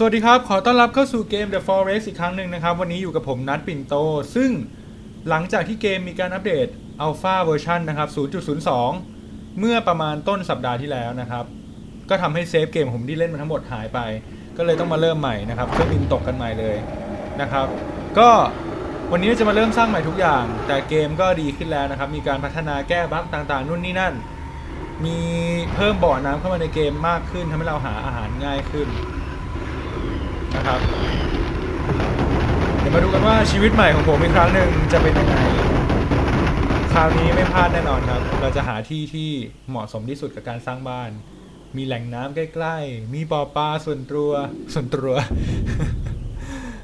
สวัสดีครับ ขอต้อนรับเข้าสู่เกม The Forest อีกครั้งหนึ่งนะครับ วันนี้อยู่กับผมนัทปิ่นโต ซึ่งหลังจากที่เกมมีการอัปเดต Alpha Version นะครับ 0.02 เมื่อประมาณต้นสัปดาห์ที่แล้วนะครับ ก็ทำให้เซฟเกมผมที่เล่นมาทั้งหมดหายไป ก็เลยต้องมาเริ่มใหม่นะครับเครื่องบินตกกันใหม่เลยนะครับ ก็วันนี้จะมาเริ่มสร้างใหม่ทุกอย่าง แต่เกมก็ดีขึ้นแล้วนะครับ มีการพัฒนาแก้บั๊กต่างๆ นู่นนี่นั่น มีเพิ่มบ่อน้ำเข้ามาในเกมมากขึ้นทำให้เราหาอาหารง่ายขึ้น นะครับ เดี๋ยวมาดูกันว่าชีวิตใหม่ของผมอีกครั้งหนึ่งจะเป็นยังไง คราวนี้ไม่พลาดแน่นอนครับ เราจะหาที่ที่เหมาะสมที่สุดกับการสร้างบ้าน มีแหล่งน้ำใกล้ๆ มีบ่อปลาส่วนตัว ส่วนตัว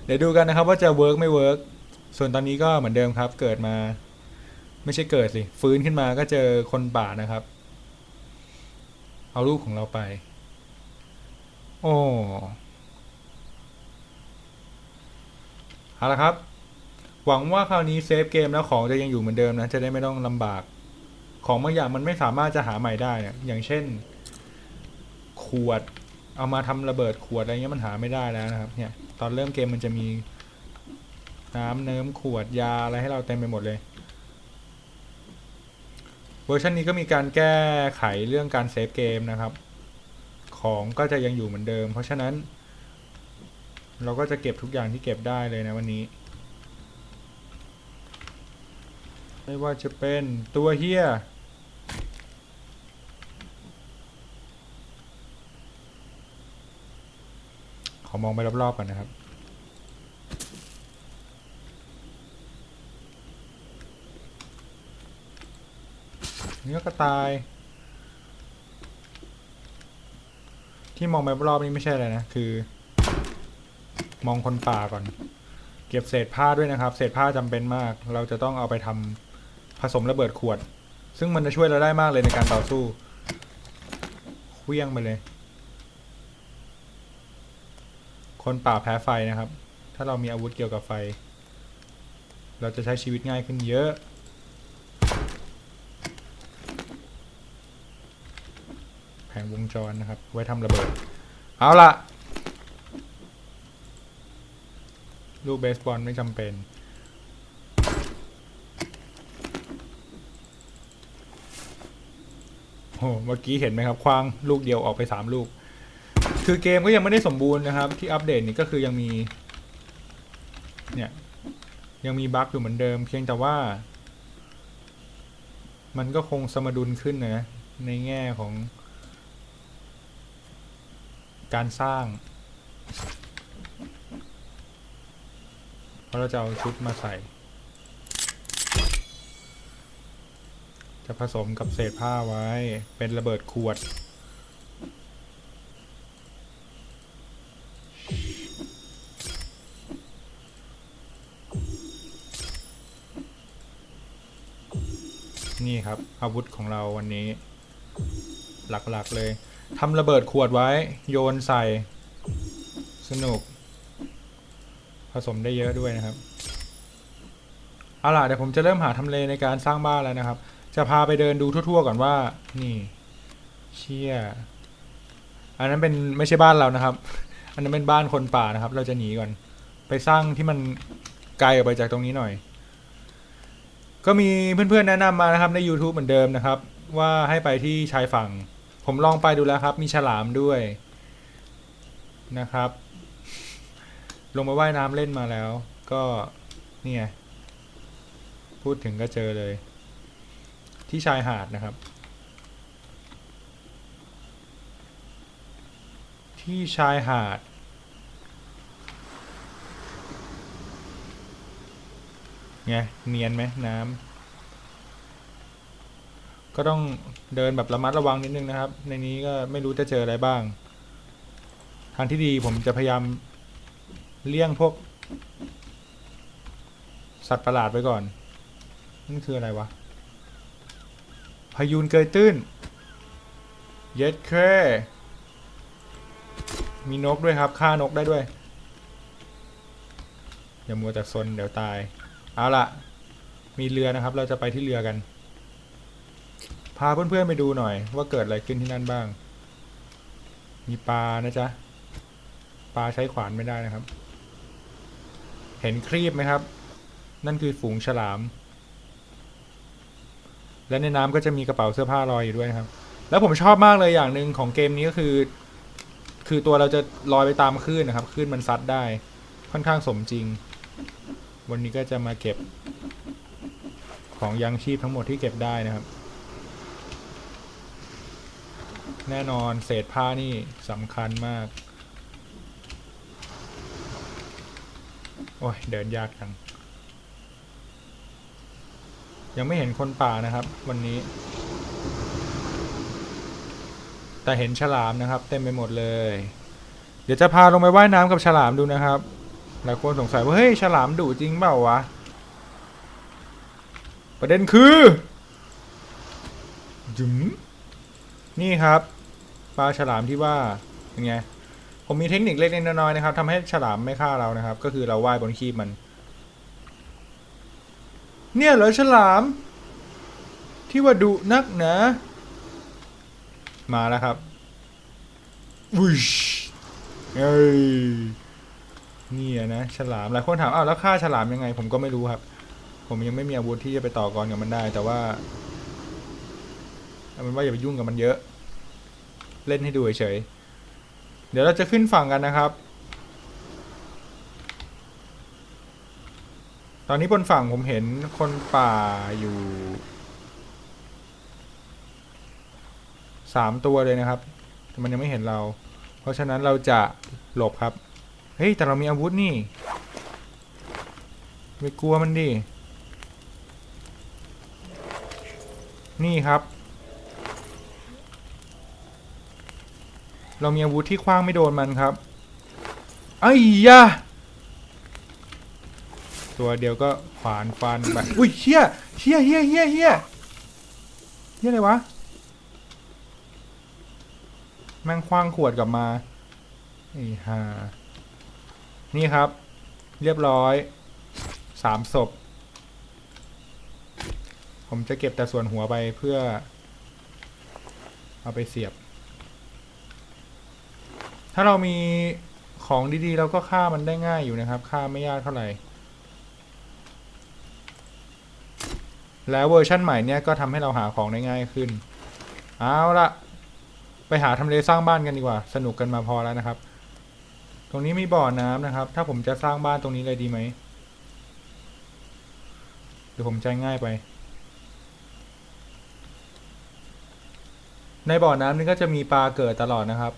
เดี๋ยวดูกันนะครับว่าจะเวิร์กไม่เวิร์กส่วนตอนนี้ก็เหมือนเดิมครับ เกิดมา ไม่ใช่เกิดสิ ฟื้นขึ้นมาก็เจอคนป่านะครับ เอาลูกของเราไป โอ้ เอาละครับ หวังว่าคราวนี้เซฟเกมแล้วของจะยังอยู่เหมือนเดิมนะ จะได้ไม่ต้องลำบาก ของบางอย่างมันไม่สามารถจะหาใหม่ได้ อย่างเช่น ขวด เอามาทำระเบิดขวดอะไรเงี้ยมันหาไม่ได้แล้วนะครับ เนี่ย ตอนเริ่มเกมมันจะมี น้ำเนิ้มขวดยาอะไรให้เราเต็มไปหมดเลยเวอร์ชันนี้ก็มีการแก้ไขเรื่องการเซฟเกมนะครับ ของก็จะยังอยู่เหมือนเดิม เพราะฉะนั้น เราก็จะเก็บทุกอย่างที่เก็บได้เลยนะวันนี้ ไม่ว่าจะเป็นตัวเฮียขอมองไปรอบๆก่อนนะครับเนื้อกระต่าย ที่มองไปรอบนี้ไม่ใช่อะไรนะ คือ มองคนป่าก่อน เก็บเศษผ้าด้วยนะครับ เศษผ้าจำเป็นมาก เราจะต้องเอาไปทำผสมระเบิดขวด ซึ่งมันจะช่วยเราได้มากเลยในการต่อสู้เคลี้ยงไปเลย คนป่าแพ้ไฟนะครับ ถ้าเรามีอาวุธเกี่ยวกับไฟ เราจะใช้ชีวิตง่ายขึ้นเยอะแผงวงจรนะครับ ไว้ทำระเบิด เอาละ ลูกเบสบอลไม่จำเป็น โอ้เมื่อกี้เห็นไหมครับคว้างลูกเดียวออกไปสามลูก คือเกมก็ยังไม่ได้สมบูรณ์นะครับ ที่อัปเดตนี่ก็คือยังมี เนี่ย ยังมีบั๊กอยู่เหมือนเดิม เพียงแต่ว่า มันก็คงสมดุลขึ้นนะในแง่ของการสร้าง เพ ราะเราจะเอาชุดมาใส่ จะผสมกับเศษผ้าไว้เป็นระเบิดขวด นี่ครับอาวุธของเราวันนี้ หลักๆเลยทำระเบิดขวดไว้โยนใส่ สนุก ผสมได้เยอะด้วยนะครับเอาล่ะเดี๋ยวผมจะเริ่มหาทำเลในการสร้างบ้านแล้วนะครับ จะพาไปเดินดูทั่ว ๆ ก่อนว่า นี่เชี่ยอันนั้นเป็นไม่ใช่บ้านเรานะครับ อันนั้นเป็นบ้านคนป่านะครับ เราจะหนีก่อน ไปสร้างที่มันไกลออกไปจากตรงนี้หน่อย ก็มีเพื่อนๆแนะนำมานะครับใน YouTube เหมือนเดิมนะครับ ว่าให้ไปที่ชายฝั่ง ผมลองไปดูแล้วครับ มีฉลามด้วยนะครับ ลงมาว่ายน้ำเล่นมาแล้ว ก็นี่ยพูดถึงก็เจอเลย ที่ชายหาดนะครับ ที่ชายหาด ไง เนียนไหมน้ำก็ต้องเดินแบบระมัดระวังนิดนึงนะครับ ในนี้ก็ไม่รู้จะเจออะไรบ้าง ทางที่ดีผมจะพยายาม เลี่ยงพวก สัตว์ประหลาดไว้ก่อนนั่คืออะไรวะพายุนเกยตื้น เย็ดเคมีนกด้วยครับฆ่านกได้ด้วย อย่ามัวแต่ซนเดี๋ยวตาย เอาละมีเรือนะครับ เราจะไปที่เรือกัน พาเพื่อนๆไปดูหน่อย ว่าเกิดอะไรขึ้นที่นั่นบ้าง มีปลานะจ๊ะ ปลาใช้ขวานไม่ได้นะครับ เห็นครีบไหมครับ นั่นคือฝูงฉลาม และในน้ำก็จะมีกระเป๋าเสื้อผ้าลอยอยู่ด้วยครับ แล้วผมชอบมากเลยอย่างหนึ่งของเกมนี้ก็คือ คือตัวเราจะลอยไปตามคลื่นนะครับคลื่นมันซัดได้ ค่อนข้างสมจริง วันนี้ก็จะมาเก็บ ของยังชีพทั้งหมดที่เก็บได้นะครับแน่นอนเศษผ้านี่สำคัญมาก อ้ยเดินยากจัง ยังไม่เห็นคนป่านะครับ วันนี้ แต่เห็นฉลามนะครับ เต็มไปหมดเลย เดี๋ยวจะพาลงไปว่ายน้ำกับฉลามดูนะครับหลายคนสงสัยว่าเฮ้ยฉลามดุจริงเปล่าวะ ประเด็นคือจุ๋มนี่ครับปลาฉลามที่ว่าเป็นไง ผมมีเทคนิคเล็กๆน้อยๆนะครับทำให้ฉลามไม่ฆ่าเรานะครับ ก็คือเราว่ายบนคีบมัน เนี่ยเหรอฉลาม ที่ว่าดุนักนะ มาแล้วครับวุชเอ้ยนี่อะนะฉลามหลายคนถามอ้าวแล้วฆ่าฉลามยังไง ผมก็ไม่รู้ครับ ผมยังไม่มีอาวุธที่จะไปต่อกรกับมันได้ แต่ว่าเอาเป็นว่าอย่าไปยุ่งกับมันเยอะ เล่นให้ดูเฉยๆ เดี๋ยวเราจะขึ้นฝั่งกันนะครับ ตอนนี้บนฝั่งผมเห็นคนป่าอยู่สามตัวเลยนะครับ แต่มันยังไม่เห็นเรา เพราะฉะนั้นเราจะหลบครับ เฮ้ย แต่เรามีอาวุธนี่ ไม่กลัวมันดิ นี่ครับ เรามีอาวุธที่คว้างไม่โดนมันครับไอ้ยะตัวเดียวก็ขวานฟันแบบอุ้ยเชี่ยเชี่ยเฮี้ยเฮี้ยเฮี้ยเฮี้ยอะไรวะแม่งคว้างขวดกลับมาไอ้ห่านี่ครับ เรียบร้อยสามศพ ผมจะเก็บแต่ส่วนหัวไปเพื่อ เอาไปเสียบ ถ้าเรามีของดีๆ เราก็ฆ่ามันได้ง่ายอยู่นะครับฆ่าไม่ยากเท่าไหร่ แล้วเวอร์ชั่นใหม่เนี่ยก็ทำให้เราหาของได้ง่ายขึ้น เอาละไปหาทำเลสร้างบ้านกันดีกว่า สนุกกันมาพอแล้วนะครับ ตรงนี้มีบ่อน้ำนะครับ ถ้าผมจะสร้างบ้านตรงนี้เลยดีไหมหรือผมใจง่ายไป ในบ่อน้ำนี่ก็จะมีปลาเกิดตลอดนะครับ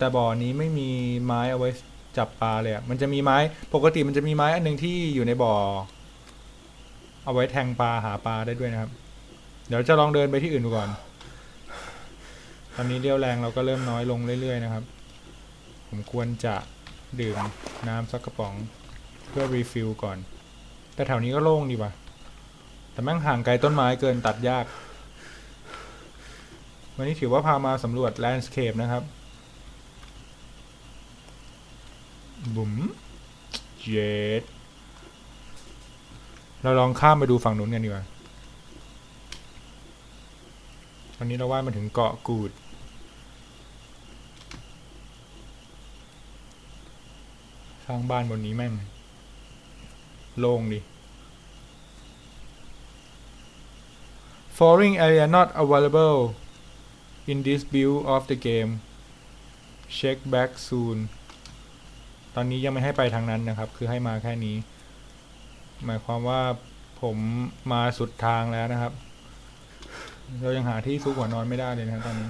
แต่บ่อนี้ไม่มีไม้เอาไว้จับปลาเลยอะมันจะมีไม้ ปกติมันจะมีไม้อันหนึ่งที่อยู่ในบ่อ เอาไว้แทงปลาหาปลาได้ด้วยนะครับ เดี๋ยวจะลองเดินไปที่อื่นดูก่อน ตอนนี้เรี่ยวแรงเราก็เริ่มน้อยลงเรื่อยๆนะครับ ผมควรจะดื่มน้ำสักกระป๋องเพื่อรีฟิลก่อน แต่แถวนี้ก็โล่งดีว่ะ แต่แม่งห่างไกลต้นไม้เกินตัดยาก วันนี้ถือว่าพามาสำรวจแลนด์สเคปนะครับ บุ๋มเจ็ดเราลองข้ามไปดูฝั่งนู้นกันดีกว่าตอนนี้เราว่ายมาถึงเกาะกูด สร้างบ้านบนนี้แม่ง โล่งดิ Flooring area not available in this build of the game check back soon ตอนนี้ยังไม่ให้ไปทางนั้นนะครับ คือให้มาแค่นี้ หมายความว่าผมมาสุดทางแล้วนะครับ เรายังหาที่ซุกหัวนอนไม่ได้เลยนะครับตอนนี้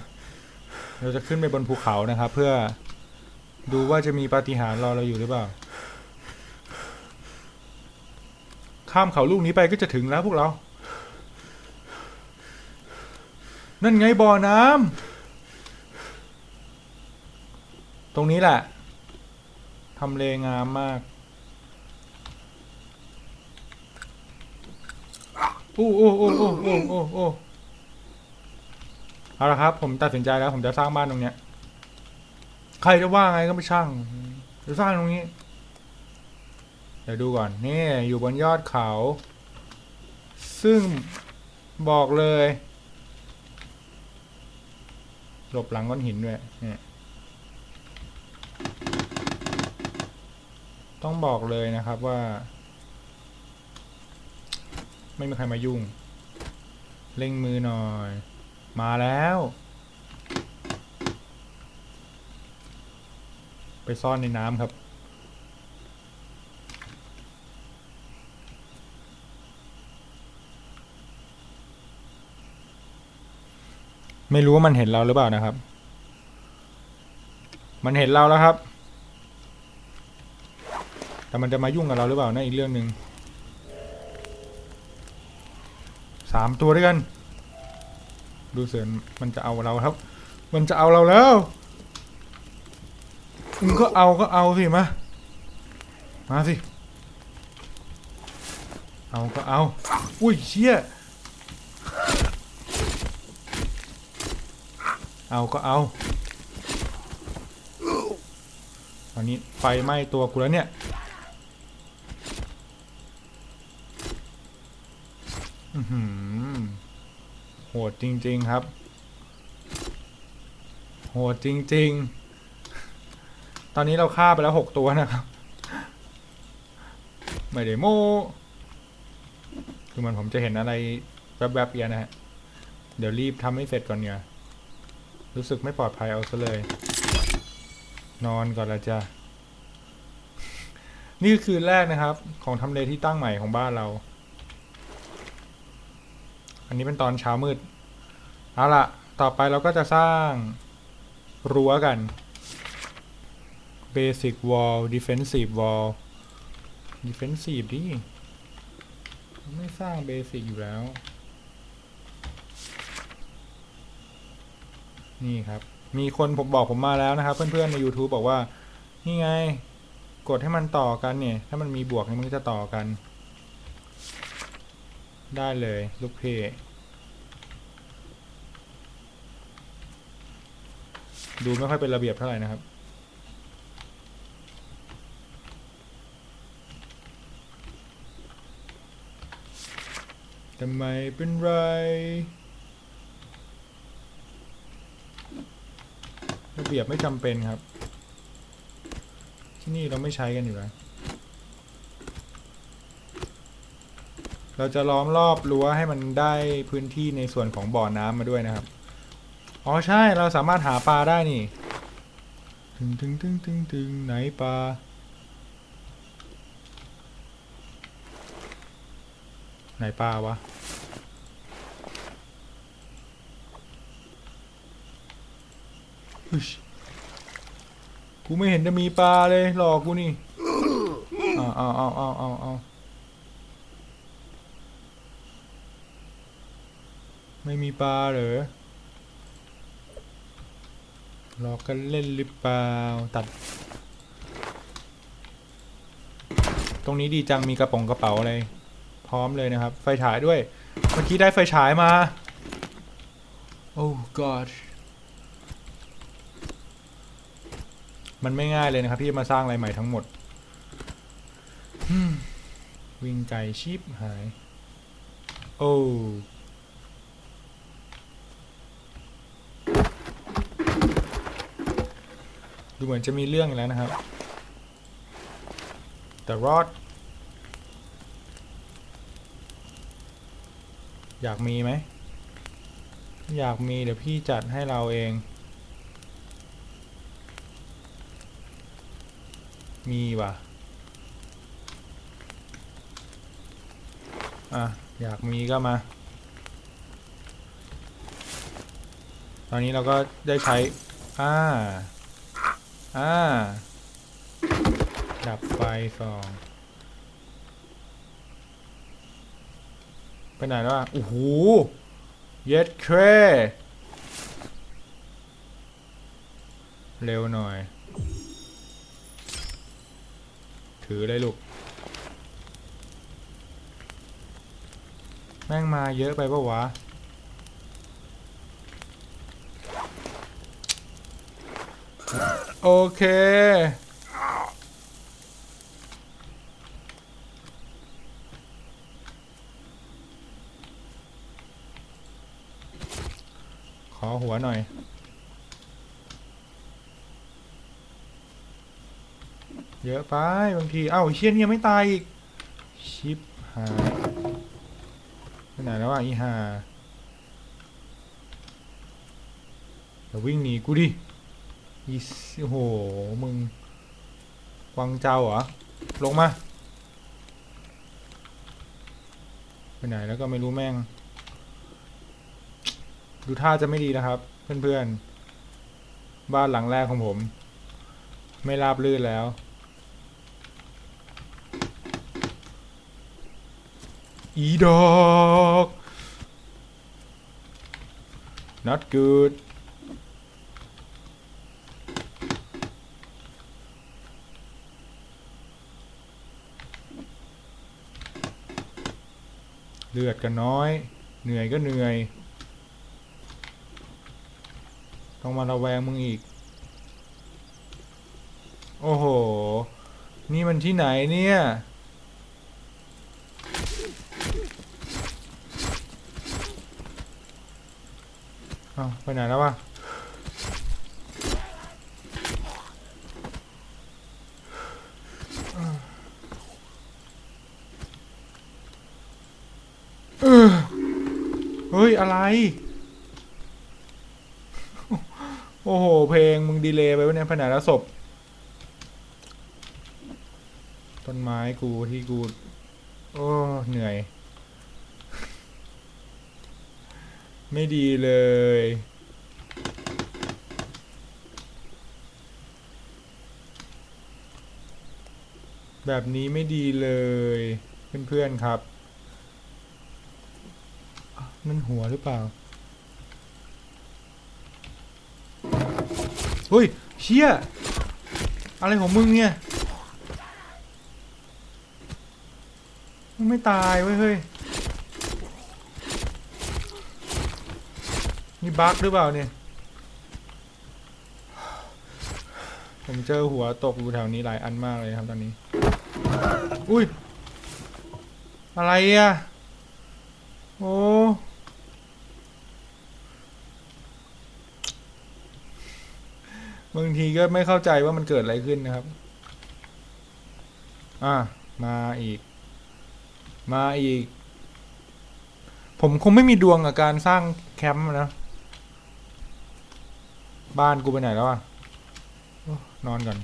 เราจะขึ้นไปบนภูเขานะครับ เพื่อดูว่าจะมีปาฏิหาริย์รอเราอยู่หรือเปล่า ข้ามเขาลูกนี้ไปก็จะถึงแล้วพวกเรา นั่นไงบ่อน้ำตรงนี้แหละ ทำเลงามมาก โอ้โอ้โอ้โอ้โอ้โอ้โอ้เอาละครับ ผมตัดสินใจแล้ว ผมจะสร้างบ้านตรงเนี้ย ใครจะว่าไงก็ไม่ช่างจะสร้างตรงนี้ เดี๋ยวดูก่อน นี่ อยู่บนยอดเขา ซึ่งบอกเลย หลบหลังก้อนหินด้วยเนี่ย ต้องบอกเลยนะครับว่า ไม่มีใครมายุ่ง เร่งมือหน่อย มาแล้ว ไปซ่อนในน้ำครับไม่รู้ว่ามันเห็นเราหรือเปล่านะครับ มันเห็นเราแล้วครับ แต่มันจะมายุ่งกับเราหรือเปล่านะอีกเรื่องหนึ่งสามตัวด้วยกัน ดูเสือนมันจะเอาเราครับ มันจะเอาเราแล้วมึงก็เอาก็เอาสิมา มาสิ เอาก็เอา อุ้ยเชี่ย เอาก็เอา ตอนนี้ไฟไหม้ตัวกูแล้วเนี่ย อื้อหือ โหดจริง ๆครับ โหดจริง ๆ ตอนนี้เราฆ่าไปแล้วหกตัวนะครับ ไม่ได้โมคือมันผมจะเห็นอะไรแวบๆเอียนะฮะ เดี๋ยวรีบทำให้เสร็จก่อนเนี่ย รู้สึกไม่ปลอดภัยเอาซะเลย นอนก่อนละจ้ะนี่คือคืนแรกนะครับ ของทำเลที่ตั้งใหม่ของบ้านเรา อันนี้เป็นตอนเช้ามืด เอาล่ะต่อไปเราก็จะสร้างรั้วกัน Basic Wall Defensive Wall Defensive ดิ ไม่สร้าง Basic อยู่แล้ว นี่ครับ มีคนผมบอกผมมาแล้วนะครับ เพื่อนๆ ใน YouTube บอกว่า นี่ไง กดให้มันต่อกันเนี่ย ถ้ามันมีบวกเนี่ยมันก็จะต่อกัน ได้เลยลูกเพจดูไม่ค่อยเป็นระเบียบเท่าไหร่นะครับ ทำไมเป็นไร ระเบียบไม่จำเป็นครับ ที่นี่เราไม่ใช้กันอยู่แล้ว เราจะล้อมรอบรั้วให้มันได้พื้นที่ในส่วนของบ่อน้ำมาด้วยนะครับ อ๋อใช่เราสามารถหาปลาได้นี่ถึงถึงถึงถึงถึงไหนปลาไหนปลาวะกูไม่เห็นจะมีปลาเลยหลอกกูนี่เอาเอาเอาเอาเอาเอา ไม่มีปลาเหรอหลอกกันเล่นหรือเปล่า ตัด ตรงนี้ดีจังมีกระป๋องกระเป๋าอะไร พร้อมเลยนะครับ ไฟฉายด้วย เมื่อกี้ได้ไฟฉายมา โอ้ god มันไม่ง่ายเลยนะครับที่จะมาสร้างอะไรใหม่ทั้งหมด วิ่งไกชิปหาย โอ้ ดูเหมือนจะมีเรื่องอีกแล้วนะครับ แต่รอด อยากมีไหม อยากมีเดี๋ยวพี่จัดให้เราเอง มีว่ะ อะ อยากมีก็มาตอนนี้เราก็ได้ใช้ อ่า อ่า ดับไฟสองไปไหนแล้วอะโอ้โหเย็ดเครเร็วหน่อย ถือเลยลูก แม่งมาเยอะไปปะวะ โอเค ขอหัวหน่อย เยอะไปบางที เอ้าเชียนยังไม่ตายอีก ชิปหาไปไหนแล้วอะอีหาเดี๋ยววิ่งหนีกูดิ อีสโอ้โห มึงวังเจ้าเหรอ ลงมา ไปไหนแล้วก็ไม่รู้แม่ง ดูท่าจะไม่ดีนะครับ เพื่อนๆ บ้านหลังแรกของผม ไม่ราบรื่นแล้วอีดอก not good ลือดก็น้อย เหนื่อยก็เหนื่อย ต้องมาระแวงมึงอีก โอ้โห นี่มันที่ไหนเนี่ยอ้าวไปไหนแล้ววะ เออเฮ้ย อะไร โอ้โห เพลงมึงดีเลย์ไปวะเนี่ยผนังแล้วศพ ต้นไม้กูที่กู โอ้เหนื่อย ไม่ดีเลยแบบนี้ไม่ดีเลย เพื่อนๆครับ นั่นหัวหรือเปล่าเฮ้ยเชี่ยอะไรของมึงเนี่ยมึงไม่ตายเว้ยเฮ้ยนี่บั๊กหรือเปล่าเนี่ยผมเจอหัวตกอยู่แถวนี้หลายอันมากเลยครับตอนนี้ อุ้ย อะไรอะ โอ้ บางทีก็ไม่เข้าใจว่ามันเกิดอะไรขึ้นนะครับ อะมาอีก มาอีก ผมคงไม่มีดวงกับการสร้างแคมป์นะ บ้านกูไปไหนแล้วอะ นอนก่อน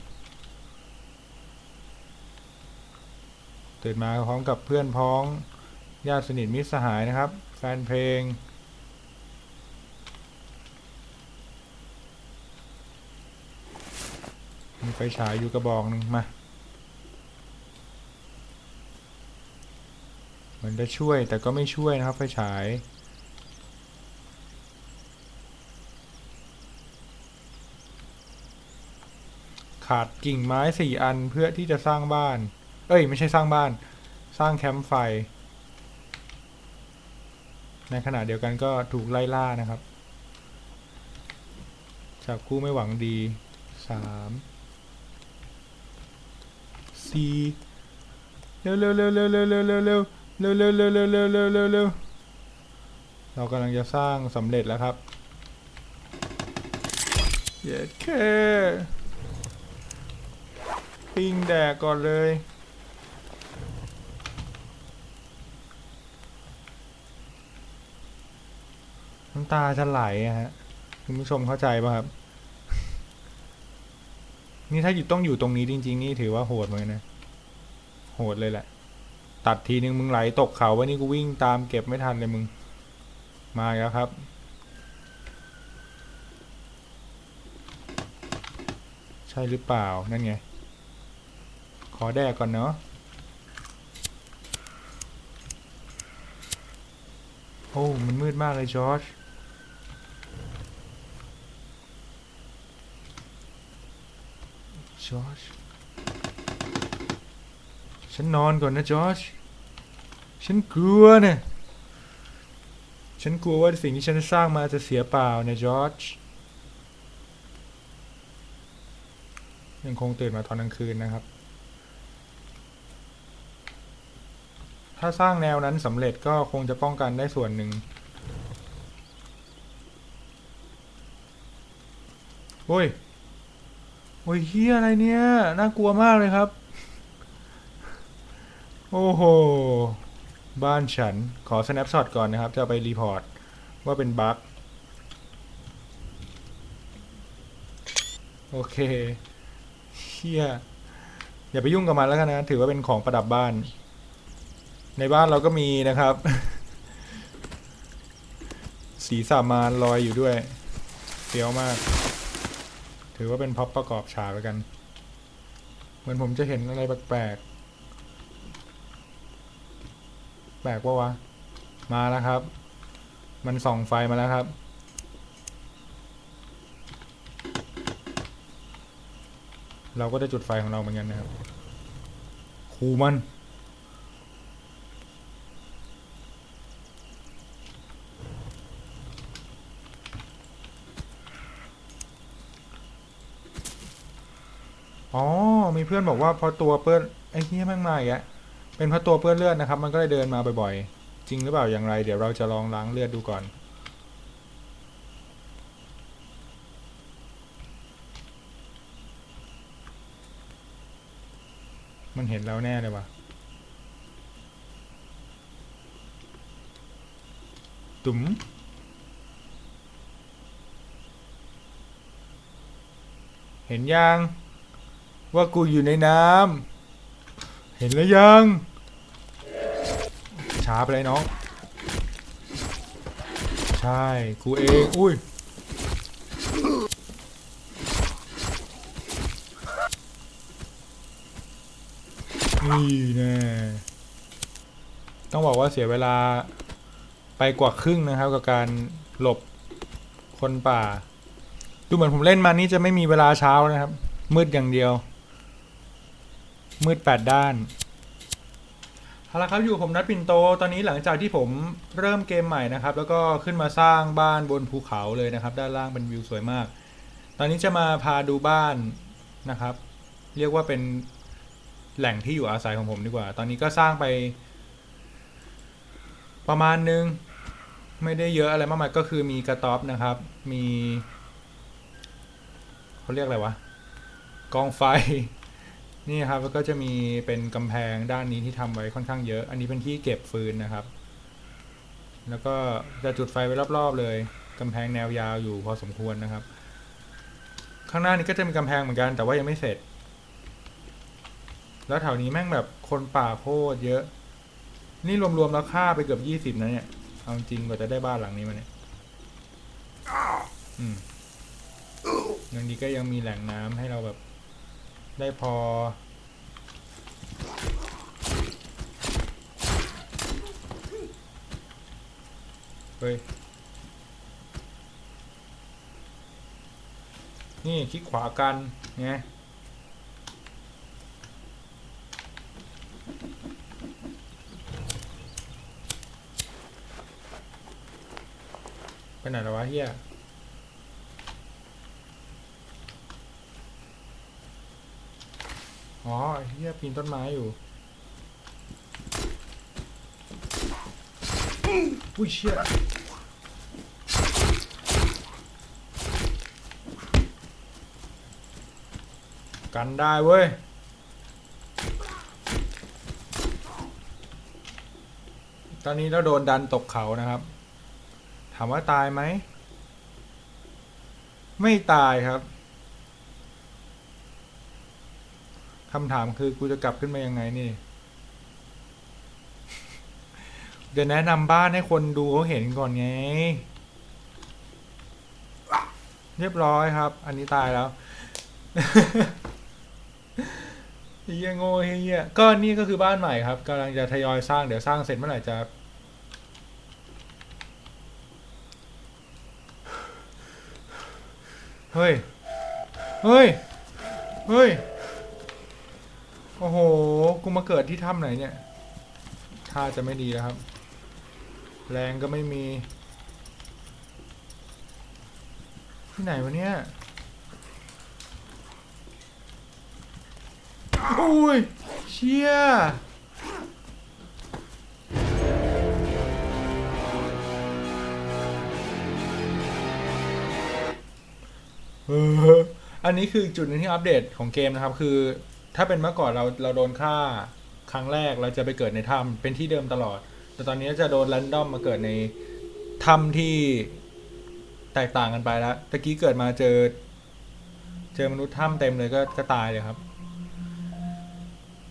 ตื่นมาพร้อมกับเพื่อนพ้องญาติสนิทมิตรสหายนะครับ แฟนเพลง มีไฟฉายอยู่กระบอกหนึ่งมามือนจะช่วยแต่ก็ไม่ช่วยนะครับไฟฉายขาดกิ่งไม้สี่อันเพื่อที่จะสร้างบ้าน เอ้ย ไม่ใช่สร้างบ้าน สร้างแคมป์ไฟ ในขณะเดียวกันก็ถูกไล่ล่านะครับ จากผู้ไม่หวังดีสาม สี่เร็วเร็วเร็วเร็วเร็วเร็วเร็วเร็วเร็วเร็วเร็วเร็วเร็วเร็วเร็วเร็วเรากำลังจะสร้างสำเร็จแล้วครับเย็ดแค่ปิ้งแดกก่อนเลยน้ำตาจะไหลอะฮะ คุณผู้ชมเข้าใจป่ะครับ นี่ถ้าอยู่ต้องอยู่ตรงนี้จริง ๆ นี่ถือว่าโหดเหมือนกันนะ โหดเลยแหละ ตัดทีนึงมึงไหลตกเขาไว้นี่กูวิ่งตามเก็บไม่ทันเลยมึง มาแล้วครับ ใช่หรือเปล่า นั่นไง ขอแดกก่อนเนาะ โอ้ มันมืดมากเลยจอร์จ จอร์จฉันนอนก่อนนะจอร์จฉันกลัวเนี่ยฉันกลัวว่าสิ่งที่ฉันสร้างมาจะเสียเปล่านะจอร์จยังคงตื่นมาตอนกลางคืนนะครับ ถ้าสร้างแนวนั้นสำเร็จก็คงจะป้องกันได้ส่วนหนึ่งโอ้ย โอ้ยเฮียอะไรเนี่ย น่ากลัวมากเลยครับ โอ้โห บ้านฉัน ขอ snapshot ก่อนนะครับ จะไปรีพอร์ต ว่าเป็นบั๊กโอเคเฮียอย่าไปยุ่งกับมันแล้วกันนะ ถือว่าเป็นของประดับบ้าน ในบ้านเราก็มีนะครับ สีสามานลอยอยู่ด้วยเฟี้ยวมาก ถือว่าเป็นพ็อปประกอบฉากแล้วกัน เหมือนผมจะเห็นอะไรแปลกๆ แปลกปะวะ มาแล้วครับ มันส่องไฟมาแล้วครับเราก็ได้จุดไฟของเราเหมือนกันนะครับคูมัน อ๋อ มี เพื่อนบอกว่าพอตัวเปื้อนไอ้เหี้ยแม่งมาอีกแล้วเป็นเพราะตัวเปื้อนเลือดนะครับ มันก็เลยเดินมาบ่อยๆ จริงหรือเปล่าอย่างไร เดี๋ยวเราจะลองล้างเลือดดูก่อน มันเห็นแล้วแน่เลยว่ะตุ๋มเห็นยัง ว่ากูอยู่ในน้ำเห็นแล้วยัง ช้าไปเลยน้อง ใช่ กูเอง อุ้ย นี่แน่ต้องบอกว่าเสียเวลาไปกว่าครึ่งนะครับ กับการหลบคนป่า ดูเหมือนผมเล่นมานี่จะไม่มีเวลาเช้านะครับ มืดอย่างเดียว มืดแปดด้านเอาละครับอยู่ผมนัดปิ่นโต ตอนนี้หลังจากที่ผมเริ่มเกมใหม่นะครับ แล้วก็ขึ้นมาสร้างบ้านบนภูเขาเลยนะครับ ด้านล่างเป็นวิวสวยมาก ตอนนี้จะมาพาดูบ้านนะครับ เรียกว่าเป็นแหล่งที่อยู่อาศัยของผมดีกว่า ตอนนี้ก็สร้างไป ประมาณนึง ไม่ได้เยอะอะไรมากมายก็คือมีกระต๊อบนะครับ มีเขาเรียกอะไรวะกองไฟ นี่ครับแล้วก็จะมีเป็นกำแพงด้านนี้ที่ทำไว้ค่อนข้างเยอะ อันนี้เป็นที่เก็บฟืนนะครับ แล้วก็จะจุดไฟไว้รอบๆเลยกำแพงแนวยาวอยู่พอสมควรนะครับ ข้างหน้านี้ก็จะมีกำแพงเหมือนกัน แต่ว่ายังไม่เสร็จ แล้วแถวนี้แม่งแบบคนป่าโคตรเยอะ นี่รวมๆแล้วค่าไปเกือบยี่สิบนะเนี่ยเอาจริงกว่าจะได้บ้านหลังนี้มาเนี่ยอืมอย่างนี้ก็ยังมีแหล่งน้ำให้เราแบบ ได้พอ เฮ้ย นี่คลิกขวากันไงไปไหนแล้ววะเฮีย อ๋อเฮียปีนต้นไม้อยู่อุ้ยเชี่ยกันได้เว้ยตอนนี้เราโดนดันตกเขานะครับ ถามว่าตายไหม ไม่ตายครับ คำถามคือกูจะกลับขึ้นมายังไงนี่เดี๋ยวแนะนำบ้านให้คนดูเขาเห็นก่อนไง เรียบร้อยครับ อันนี้ตายแล้วเฮียโง่เฮียก็นี่ก็คือบ้านใหม่ครับกำลังจะทยอยสร้างเดี๋ยวสร้างเสร็จเมื่อไหร่จะเฮ้ย เฮ้ย เฮ้ย โอ้โห กูมาเกิดที่ถ้ำไหนเนี่ยท่าจะไม่ดีแล้วครับ แรงก็ไม่มี ที่ไหนวะเนี่ยโอ้ย เชี่ยอันนี้คือจุดหนึงที่อัปเดตของเกมนะครับ คือ ถ้าเป็นเมื่อก่อนเราเราโดนฆ่าครั้งแรกเราจะไปเกิดในถ้ำเป็นที่เดิมตลอด แต่ตอนนี้จะโดนแรนดอมมาเกิดในถ้ำที่แตกต่างกันไปแล้วตะกี้เกิดมาเจอ เจอมนุษย์ถ้ำเต็มเลยก็ก็ตายเลยครับ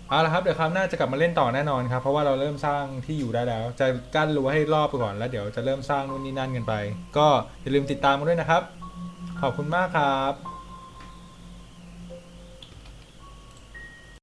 เอาละครับเดี๋ยวคราวหน้าจะกลับมาเล่นต่อแน่นอนครับ เพราะว่าเราเริ่มสร้างที่อยู่ได้แล้ว จะกั้นรั้วให้รอบไปก่อนแล้ว เดี๋ยวจะเริ่มสร้างนู่นนี่นั่นกันไป ก็อย่าลืมติดตามกันด้วยนะครับ ขอบคุณมากครับ